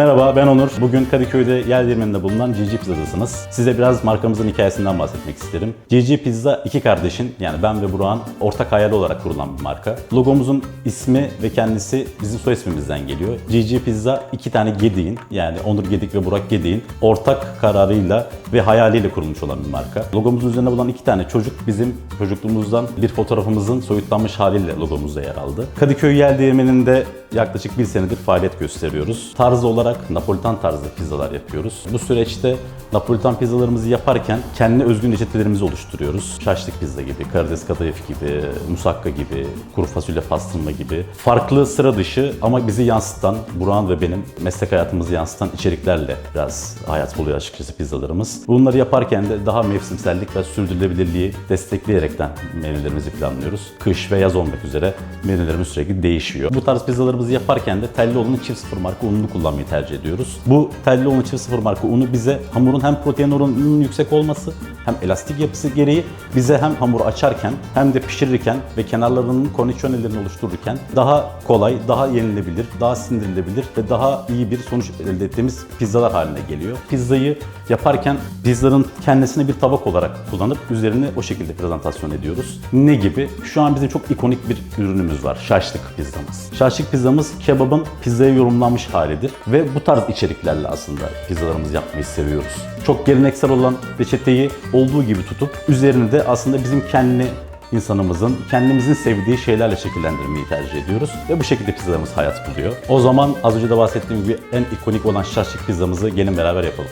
Merhaba ben Onur. Bugün Kadıköy'de yer değirmeninde bulunan GG Pizza'dasınız. Size biraz markamızın hikayesinden bahsetmek isterim. GG Pizza iki kardeşin yani ben ve Burak'ın ortak hayali olarak kurulan bir marka. Logomuzun ismi ve kendisi bizim soy ismimizden geliyor. GG Pizza iki tane Gedik'in yani Onur Gedik ve Burak Gedik'in ortak kararıyla ve hayaliyle kurulmuş olan bir marka. Logomuzun üzerinde bulunan iki tane çocuk bizim çocukluğumuzdan bir fotoğrafımızın soyutlanmış haliyle logomuzda yer aldı. Kadıköy yer değirmeninde yaklaşık bir senedir faaliyet gösteriyoruz. Tarz olarak Napolitan tarzı pizzalar yapıyoruz. Bu süreçte Napolitan pizzalarımızı yaparken kendi özgün reçetelerimizi oluşturuyoruz. Şaşlık pizza gibi, karides kadayıf gibi, musakka gibi, kuru fasulye pastırma gibi. Farklı sıra dışı ama bizi yansıtan, Burak'ın ve benim meslek hayatımızı yansıtan içeriklerle biraz hayat buluyor açıkçası pizzalarımız. Bunları yaparken de daha mevsimsellik ve sürdürülebilirliği destekleyerekten menülerimizi planlıyoruz. Kış ve yaz olmak üzere menülerimiz sürekli değişiyor. Bu tarz pizzalarımızı yaparken de Tellioğlu'nun çift sıfır marka ununu kullanmayı tercih ediyoruz. Bu Tellioğlu'nun çift sıfır marka unu bize hamurun hem protein oranının yüksek olması hem elastik yapısı gereği bize hem hamuru açarken hem de pişirirken ve kenarlarının kondisyonellerini oluştururken daha kolay, daha yenilebilir, daha sindirilebilir ve daha iyi bir sonuç elde ettiğimiz pizzalar haline geliyor. Pizzayı yaparken pizzanın kendisini bir tabak olarak kullanıp üzerini o şekilde prezentasyon ediyoruz. Ne gibi? Şu an bizim çok ikonik bir ürünümüz var. Şaşlık pizzamız. Şaşlık pizzamız kebabın pizzaya yorumlanmış halidir ve bu tarz içeriklerle aslında pizzalarımızı yapmayı seviyoruz. Çok geleneksel olan reçeteyi olduğu gibi tutup üzerine de aslında bizim kendi insanımızın kendimizin sevdiği şeylerle şekillendirmeyi tercih ediyoruz ve bu şekilde pizzalarımız hayat buluyor. O zaman az önce de bahsettiğim gibi en ikonik olan şaşlık pizzamızı gelin beraber yapalım.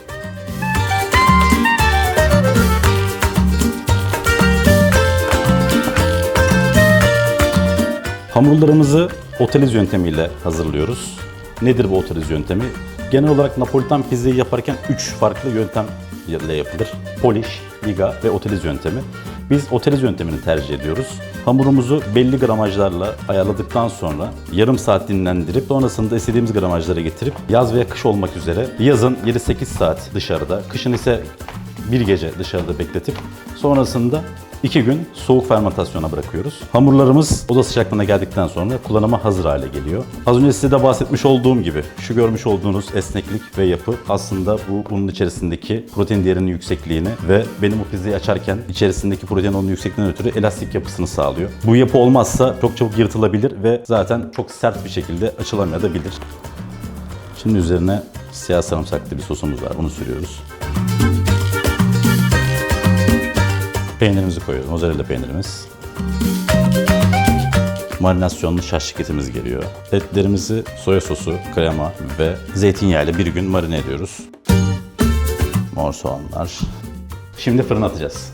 Hamurlarımızı oteliz yöntemiyle hazırlıyoruz. Nedir bu oteliz yöntemi? Genel olarak Napolitan pizzayı yaparken 3 farklı yöntemle yapılır. Polish, liga ve oteliz yöntemi. Biz oteliz yöntemini tercih ediyoruz. Hamurumuzu belli gramajlarla ayarladıktan sonra yarım saat dinlendirip sonrasında istediğimiz gramajlara getirip yaz veya kış olmak üzere yazın 7-8 saat dışarıda, kışın ise bir gece dışarıda bekletip sonrasında 2 gün soğuk fermentasyona bırakıyoruz. Hamurlarımız oda sıcaklığına geldikten sonra kullanıma hazır hale geliyor. Az önce size de bahsetmiş olduğum gibi şu görmüş olduğunuz esneklik ve yapı aslında bu bunun içerisindeki protein değerinin yüksekliğini ve benim bu pizzayı açarken içerisindeki protein onun yüksekliğinden ötürü elastik yapısını sağlıyor. Bu yapı olmazsa çok çabuk yırtılabilir ve zaten çok sert bir şekilde açılamayabilir. Şimdi üzerine siyah sarımsaklı bir sosumuz var. Bunu sürüyoruz. Peynirimizi koyuyoruz. Mozzarella peynirimiz. Marinasyonlu şaşlık geliyor. Etlerimizi soya sosu, krema ve zeytinyağıyla bir gün marine ediyoruz. Mor soğanlar. Şimdi fırına atacağız.